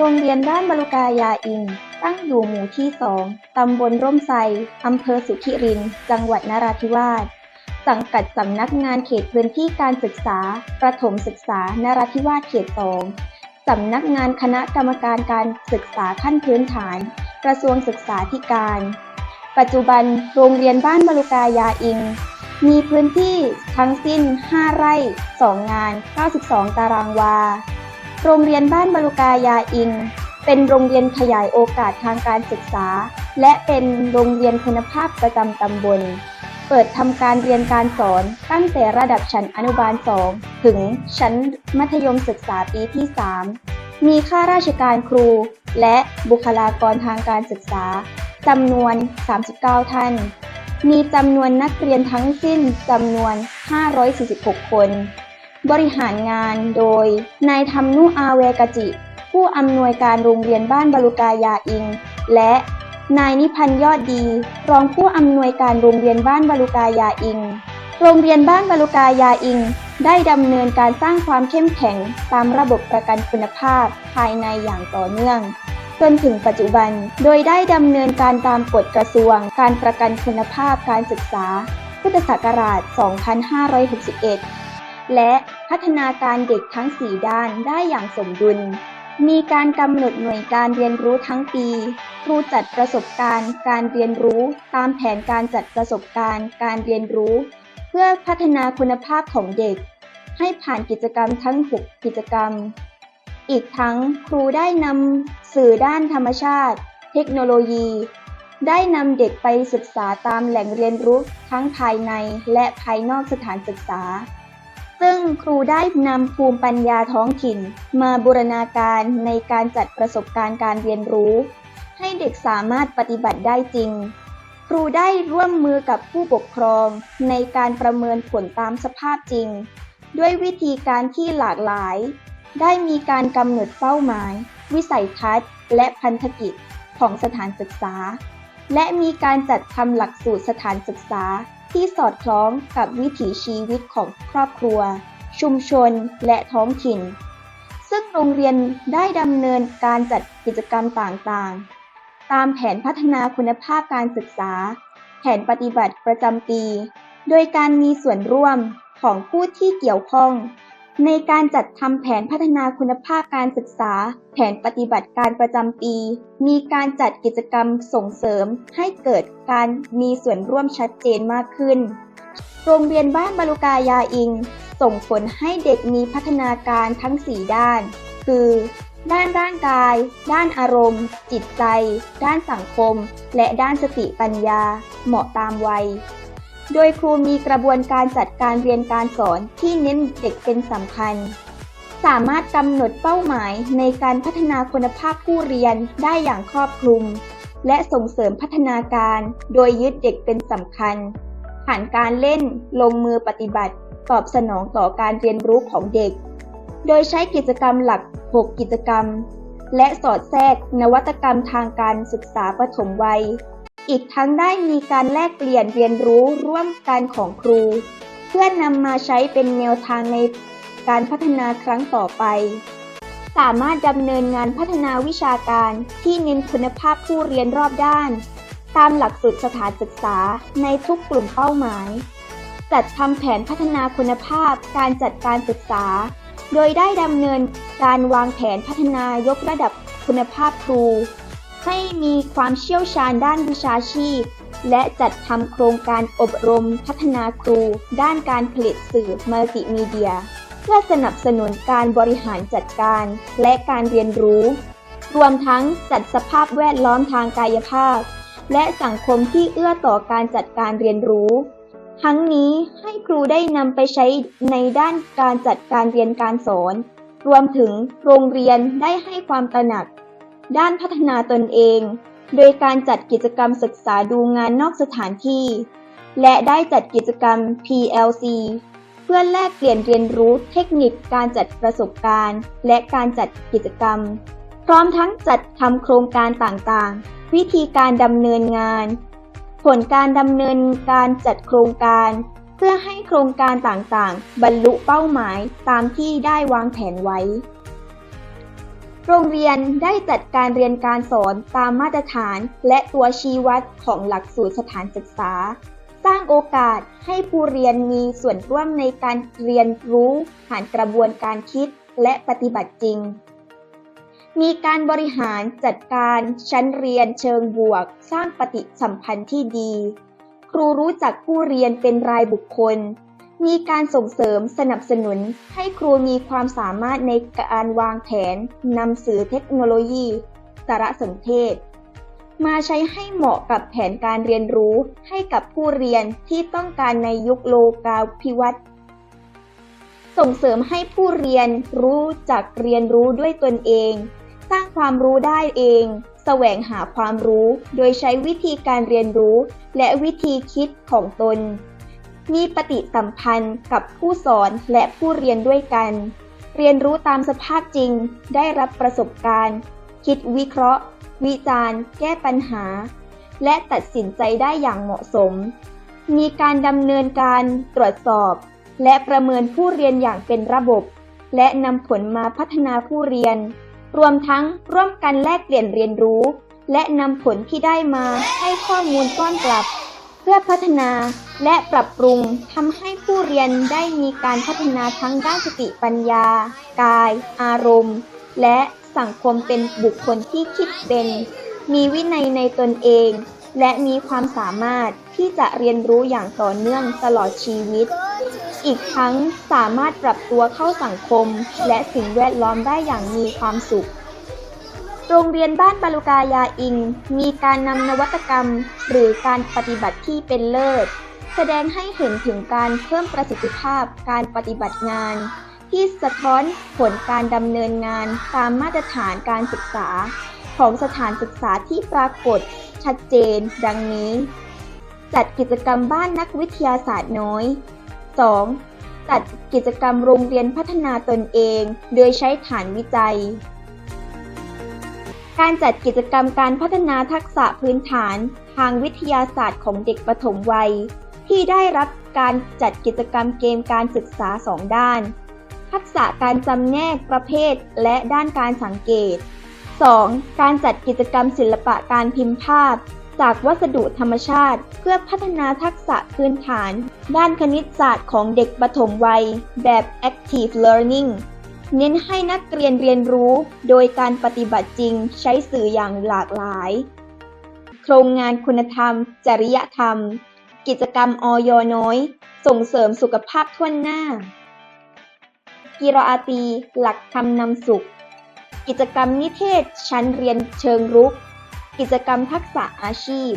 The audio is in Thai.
โรงเรียนบ้านบรุกายาอินตั้งอยู่หมู่ที่สองตำบลร่มไทรอำเภอสุขิริน จังหวัดนราธิวาส สังกัดสำนักงานเขตพื้นที่การศึกษา ประถมศึกษานราธิวาสเขตสองสำนักงานคณะกรรมการการศึกษาขั้นพื้นฐาน กระทรวงศึกษาธิการ ปัจจุบันโรงเรียนบ้านบรุกายาอิง มีพื้นที่ทั้งสิ้น 5 ไร่ 2 งาน 92 ตารางวา โรงเรียนบ้านบรุกายาอิง เป็นโรงเรียนขยายโอกาสทางการศึกษา และเป็นโรงเรียนคุณภาพประจำตำบล เปิดทำการเรียนการสอนตั้งแต่ระดับชั้นอนุบาล 2 ถึงชั้นมัธยมศึกษาปีที่ 3 มีข้าราชการครู และบุคลากรทางการศึกษาจำนวน 39 ท่าน มีจำนวนนักเรียนทั้งสิ้นจำนวน 546 คน บริหารงานโดย นายธรรมนุอาเวกจิ ผู้อำนวยการโรงเรียนบ้านบารุกายาอิง และนายนิพันธ์ยอดดี รองผู้อำนวยการโรงเรียนบ้านบารุกายาอิง โรงเรียนบ้านบารุกายาอิง ได้ดำเนินการสร้างความเข้มแข็งตามระบบประกันคุณภาพภายในอย่างต่อเนื่องจนถึงปัจจุบัน โดยได้ดำเนินการตามกฎกระทรวง การประกันคุณภาพการศึกษา พุทธศักราช 2561 และพัฒนาการเด็กทั้ง 4 ด้านได้อย่างสมดุล มีการกำหนดหน่วยการเรียนรู้ทั้งปี ครูจัดประสบการณ์ การเรียนรู้ ตามแผนการจัดประสบการณ์ การเรียนรู้ เพื่อพัฒนาคุณภาพของเด็ก ให้ผ่านกิจกรรมทั้ง 6 กิจกรรม อีกทั้งครูได้นำสื่อด้านธรรมชาติ เทคโนโลยี ได้นำเด็กไปศึกษาตามแหล่งเรียนรู้ทั้งภายในและภายนอกสถานศึกษา ซึ่งครูได้นำภูมิปัญญาท้องถิ่น มาบูรณาการในการจัดประสบการณ์การเรียนรู้ ให้เด็กสามารถปฏิบัติได้จริง ครูได้ร่วมมือกับผู้ปกครองในการประเมินผลตามสภาพจริง ด้วยวิธีการที่หลากหลาย ได้มีการกำหนดเป้าหมาย วิสัยทัศน์ และพันธกิจของสถานศึกษา และมีการจัดทำหลักสูตรสถานศึกษา ที่สอดคล้องกับวิถีชีวิตของครอบครัว ชุมชนและท้องถิ่น ซึ่งโรงเรียนได้ดำเนินการจัดกิจกรรมต่างๆ ตามแผนพัฒนาคุณภาพการศึกษา แผนปฏิบัติประจำปี โดยการมีส่วนร่วมของผู้ที่เกี่ยวข้อง ในการจัดทำแผนพัฒนาคุณภาพการศึกษา แผนปฏิบัติการประจำปี มีการจัดกิจกรรมส่งเสริมให้เกิดการมีส่วนร่วมชัดเจนมากขึ้น โรงเรียนบ้านบารุกายาอิง ส่งผลให้เด็กมีพัฒนาการทั้ง 4 ด้าน คือ ด้านร่างกาย ด้านอารมณ์ จิตใจ ด้านสังคม และด้านสติปัญญา เหมาะตามวัย โดยครูมีกระบวนการจัดการเรียนการสอนที่เน้นเด็กเป็นสำคัญ สามารถกำหนดเป้าหมายในการพัฒนาคุณภาพผู้เรียนได้อย่างครอบคลุม และส่งเสริมพัฒนาการ โดยยึดเด็กเป็นสำคัญ ผ่านการเล่น ลงมือปฏิบัติ ตอบสนองต่อการเรียนรู้ของเด็ก โดยใช้กิจกรรมหลัก 6 กิจกรรม และสอดแทรกนวัตกรรมทางการศึกษาปฐมวัย อีกทั้งได้มีการแลกเปลี่ยนเรียนรู้ร่วมกันของครู เพื่อนำมาใช้เป็นแนวทางในการพัฒนาครั้งต่อไป สามารถดำเนินงานพัฒนาวิชาการที่เน้นคุณภาพผู้เรียนรอบด้าน ตามหลักสูตรสถานศึกษาในทุกกลุ่มเป้าหมาย จัดทำแผนพัฒนาคุณภาพการจัดการศึกษา โดยได้ดำเนินการวางแผนพัฒนายกระดับคุณภาพครู ให้มีความเชี่ยวชาญด้านวิชาชีพ และจัดทำโครงการอบรมพัฒนาครู ด้านการผลิตสื่อมัลติมีเดีย เพื่อสนับสนุนการบริหารจัดการและการเรียนรู้ รวมทั้งจัดสภาพแวดล้อมทางกายภาพ และสังคมที่เอื้อต่อการจัดการเรียนรู้ ทั้งนี้ให้ครูได้นำไปใช้ในด้านการจัดการเรียนการสอน รวมถึงโรงเรียนได้ให้ความตระหนัก ด้านพัฒนาตนเอง โดยการจัดกิจกรรมศึกษาดูงานนอกสถานที่ และได้จัดกิจกรรม PLC เพื่อแลกเปลี่ยนเรียนรู้เทคนิคการจัดประสบการณ์ และการจัดกิจกรรม พร้อมทั้งจัดทำโครงการต่างๆ วิธีการดำเนินงาน ผลการดำเนินการจัดโครงการ เพื่อให้โครงการต่างๆ บรรลุเป้าหมายตามที่ได้วางแผนไว้ โรงเรียนได้จัดการเรียนการสอนตามมาตรฐาน และตัวชี้วัดของหลักสูตรสถานศึกษา สร้างโอกาสให้ผู้เรียนมีส่วนร่วมในการเรียนรู้ผ่านกระบวนการคิดและปฏิบัติจริง มีการบริหารจัดการชั้นเรียนเชิงบวก สร้างปฏิสัมพันธ์ที่ดี ครูรู้จักผู้เรียนเป็นรายบุคคล มีการส่งเสริมสนับสนุนให้ครูมีความสามารถในการวางแผนนำสื่อเทคโนโลยี สารสนเทศ มาใช้ให้เหมาะกับแผนการเรียนรู้ให้กับผู้เรียนที่ต้องการในยุคโลกาภิวัตน์ส่งเสริมให้ผู้เรียนรู้จักเรียนรู้ด้วยตนเอง สร้างความรู้ได้เองแสวงหาความรู้ โดยใช้วิธีการเรียนรู้และวิธีคิดของตน มีปฏิสัมพันธ์กับผู้สอนและผู้เรียนด้วยกัน เรียนรู้ตามสภาพจริง ได้รับประสบการณ์ คิดวิเคราะห์ วิจารณ์ แก้ปัญหา และตัดสินใจได้อย่างเหมาะสม มีการดำเนินการตรวจสอบ และประเมินผู้เรียนอย่างเป็นระบบ และนำผลมาพัฒนาผู้เรียน รวมทั้งร่วมกันแลกเปลี่ยนเรียนรู้ และนำผลที่ได้มาให้ข้อมูลต้อนกลับ พื่อพัฒนาและปรับปรุงทำให้ผู้เรียนได้มีการพัฒนาทั้งด้านสติปัญญา กาย อารมณ์ และสังคมเป็นบุคคลที่คิดเป็น มีวินัยในตนเอง และมีความสามารถที่จะเรียนรู้อย่างต่อเนื่องตลอดชีวิต อีกทั้งสามารถปรับตัวเข้าสังคม และสิ่งแวดล้อมได้อย่างมีความสุข โรงเรียนบ้านบาลุกายาอิง มีการนำนวัตกรรม หรือการปฏิบัติที่เป็นเลิศ แสดงให้เห็นถึงการเพิ่มประสิทธิภาพการปฏิบัติงาน ที่สะท้อนผลการดำเนินงานตามมาตรฐานการศึกษา ของสถานศึกษาที่ปรากฏ ชัดเจน ดังนี้ จัดกิจกรรมบ้านนักวิทยาศาสตร์น้อย 2. จัดกิจกรรมโรงเรียนพัฒนาตนเอง โดยใช้ฐานวิจัย การจัดกิจกรรมการพัฒนาทักษะพื้นฐานทางวิทยาศาสตร์ของเด็กปฐมวัย ที่ได้รับการจัดกิจกรรมเกมการศึกษา2ด้าน ทักษะการจำแนกประเภทและด้านการสังเกต 2. การจัดกิจกรรมศิลปะการพิมพ์ภาพ จากวัสดุธรรมชาติ เพื่อพัฒนาทักษะพื้นฐาน ด้านคณิตศาสตร์ของเด็กปฐมวัย แบบ active learning เน้นให้นักเรียนเรียนรู้โดยการปฏิบัติจริงใช้สื่ออย่างหลากหลาย โครงงานคุณธรรม จริยธรรม กิจกรรมออยน้อย ส่งเสริมสุขภาพทั่วหน้า กีรอาตี หลักธรรมนำสุข กิจกรรมนิเทศชั้นเรียนเชิงรุก กิจกรรมทักษะอาชีพ